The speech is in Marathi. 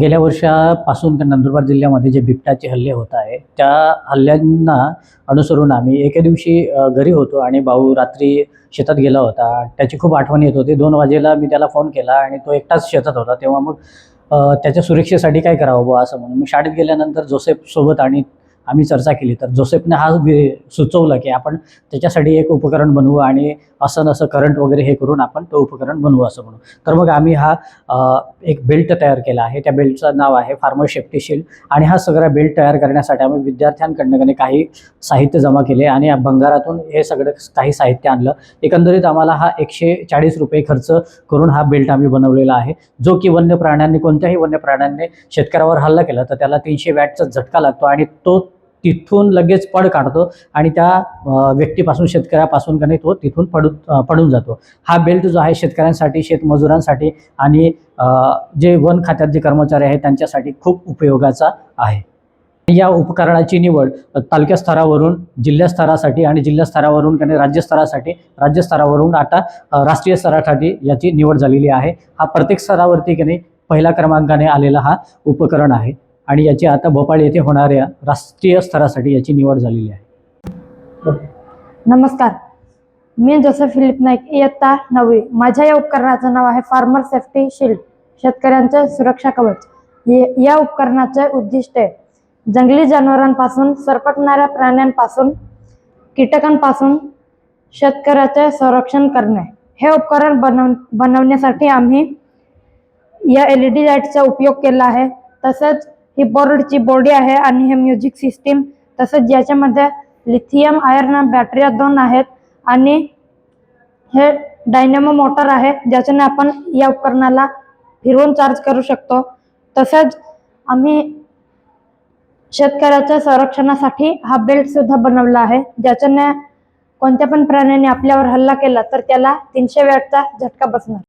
गेल्या वर्षापासून त्या नंदुरबार जिल्ह्यामध्ये जे बिबट्याचे हल्ले होत आहे त्या हल्ल्यांना अनुसरून आम्ही एके दिवशी घरी होतो आणि भाऊ रात्री शेतात गेला होता. त्याची खूप आठवण येत होती. दोन वाजेला मी त्याला फोन केला आणि तो एकटाच शेतात होता. तेव्हा मग त्याच्या सुरक्षेसाठी काय करावं बुवा असं म्हणून मी शाळेत गेल्यानंतर जोसेफसोबत आणि आम्ही चर्चा केली. तर जोसेफने हा सुचवलं की आपण त्याच्यासाठी एक उपकरण बनवू आणि असं असं करंट वगैरे हे करून आपण तो उपकरण बनवू असं म्हणू. तर मग आम्ही हा एक बेल्ट तयार केला आहे. त्या बेल्टचं नाव आहे फार्मर सेफ्टी शील्ड आणि हा सगळा बेल्ट तयार करण्यासाठी आम्ही विद्यार्थ्यांकडनं काही साहित्य जमा केले आणि भंगारातून हे सगळं काही साहित्य आणलं. एकंदरीत आम्हाला हा एकशे चाळीस रुपये खर्च करून हा बेल्ट आम्ही बनवलेला आहे. जो की वन्य प्राण्यांनी कोणत्याही वन्य प्राण्यांनी शेतकऱ्यावर हल्ला केला तर त्याला तीनशे वॅटचा झटका लागतो आणि तो तिथून लगेच पड काढतो आणि त्या व्यक्तीपासून शेतकऱ्यापासून का नाही तो तिथून पडू पडून जातो. हा बेल्ट जो आहे शेतकऱ्यांसाठी शेतमजुरांसाठी आणि जे वन खात्यात जे कर्मचारी आहेत त्यांच्यासाठी खूप उपयोगाचा आहे. या उपकरणाची निवड तालुक्या स्तरावरून जिल्हा स्तरासाठी आणि जिल्हा स्तरावरून का राज्य आता राष्ट्रीय स्तरासाठी याची निवड झालेली आहे. हा प्रत्येक स्तरावरती की नाही पहिल्या क्रमांकाने आलेला हा उपकरण आहे. आणि याची आता भोपाळ येथे होणाऱ्या राष्ट्रीय स्तरासाठी याची निवड झालेली आहे. नमस्कार. मी जोसेफ फिलिप नाईक. इयत्ता नववी. माझ्या या उपकरणाचं नाव आहे फार्मर सेफ्टी शिल्ड शेतकऱ्यांचे सुरक्षा कवच. ये- या उपकरणाचे उद्दिष्ट आहे जंगली जनावरांपासून सरपटणाऱ्या प्राण्यांपासून कीटकांपासून शेतकऱ्याचे संरक्षण करणे. हे उपकरण बनव बनवण्यासाठी आम्ही या एल ई डी लाईटचा उपयोग केला आहे. तसेच ही बोर्डची बॉडी आहे आणि हे म्युझिक सिस्टीम तसंच याच्यामध्ये लिथियम आयर्न बॅटऱ्या दोन आहेत आणि हे डायनॅमो मोटर आहे ज्याच्याने आपण या उपकरणाला फिरवून चार्ज करू शकतो. तसंच आम्ही शेतकऱ्याच्या संरक्षणासाठी हा बेल्ट सुद्धा बनवला आहे ज्याच्याने कोणत्या पण प्राण्याने आपल्यावर हल्ला केला तर त्याला तीनशे वॅटचा झटका बसणार.